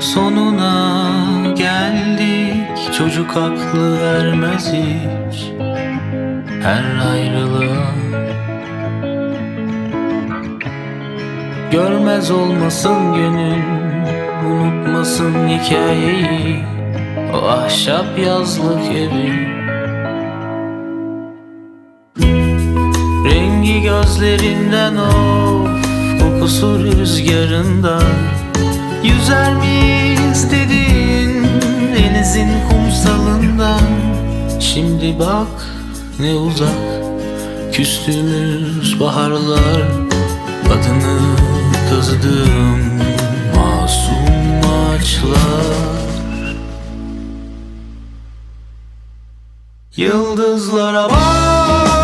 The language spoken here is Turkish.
sonuna geldik. Çocuk aklı ermez hiç. Her ayrılığa Görmez olmasın gönül Unutmasın hikayeyi. O ahşap yazlık evi Rengi gözlerinden of. Kokusu rüzgarında Yüzer miyiz dedin Denizin kumsalından Şimdi bak ne uzak Küstüğümüz baharlar. Adını kazıdığım Masum ağaçlar. Yıldızlara bak